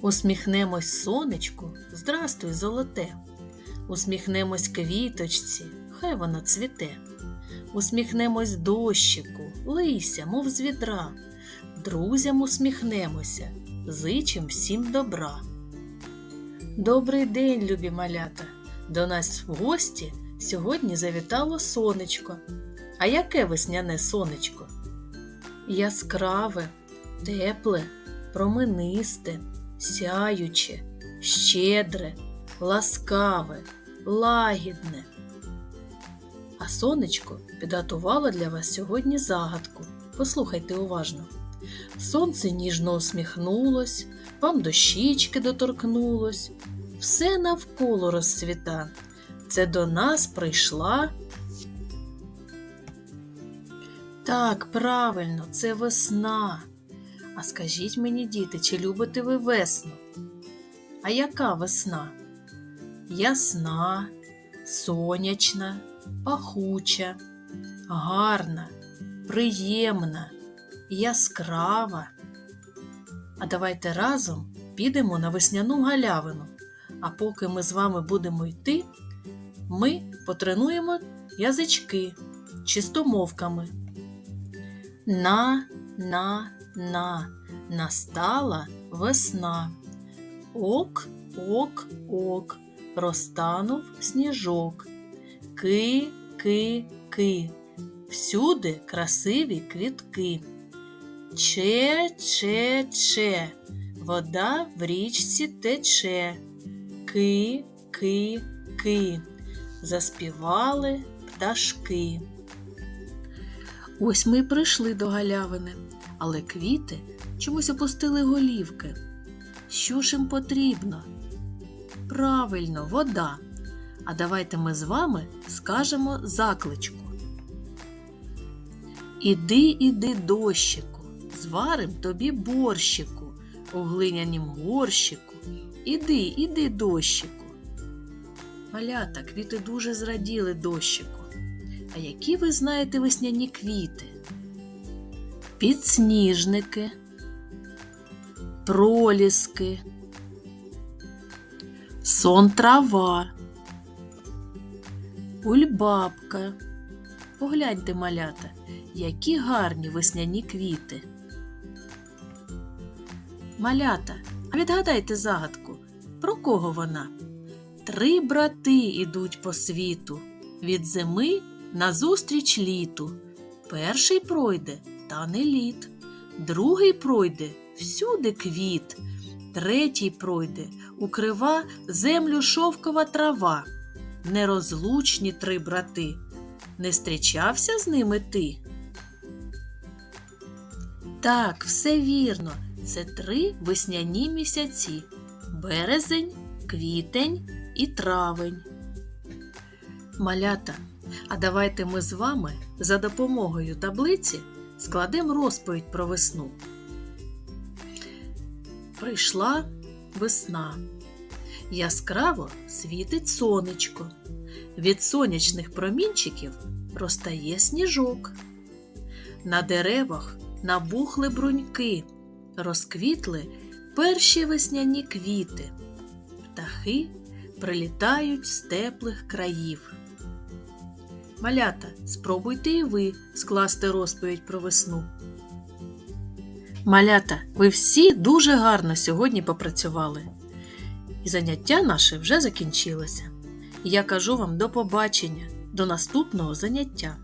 Усміхнемось сонечку, здрастуй, золоте. Усміхнемось квіточці, хай вона цвіте. Усміхнемось дощику, лися, мов з відра. Друзям усміхнемося, зичим всім добра. Добрий день, любі малята! До нас в гості сьогодні завітало сонечко. А яке весняне сонечко? Яскраве, тепле, променисте, сяюче, щедре, ласкаве, лагідне. А сонечко підготувало для вас сьогодні загадку. Послухайте уважно. Сонце ніжно усміхнулось, вам до щічки доторкнулось, все навколо розцвіта. Це до нас прийшла. Так, правильно, це весна. А скажіть мені, діти, чи любите ви весну? А яка весна? Ясна, сонячна, пахуча, гарна, приємна, яскрава. А давайте разом підемо на весняну галявину. А поки ми з вами будемо йти, ми потренуємо язички чистомовками. На, на, на, настала весна. Ок, ок, ок, розтанув сніжок. Ки, ки, ки, всюди красиві квітки. Че, че, че, вода в річці тече. Ки, ки, ки, заспівали пташки. Ось ми прийшли до галявини, але квіти чомусь опустили голівки. Що ж їм потрібно? Правильно, вода. А давайте ми з вами скажемо закличку. Іди, іди, дощику, зварим тобі борщику, у глинянім горщику. Іди, іди, дощику. Малята, квіти дуже зраділи дощику. А які ви знаєте весняні квіти? Підсніжники, проліски, сон трава, кульбабка. Погляньте, малята, які гарні весняні квіти. Малята, а відгадайте загадку, про кого вона? Три брати ідуть по світу, від зими назустріч літу. Перший пройде та не літ, другий пройде всюди квіт, третій пройде укрива землю шовкова трава. Нерозлучні три брати. Не зустрічався з ними ти? Так, все вірно. Це три весняні місяці березень, квітень і травень. Малята, а давайте ми з вами за допомогою таблиці складемо розповідь про весну. Прийшла весна. Яскраво світить сонечко. Від сонячних промінчиків розтає сніжок. На деревах набухли бруньки, розквітли перші весняні квіти. Птахи прилітають з теплих країв. Малята, спробуйте і ви скласти розповідь про весну. Малята, ви всі дуже гарно сьогодні попрацювали. І заняття наше вже закінчилося. Я кажу вам до побачення, до наступного заняття.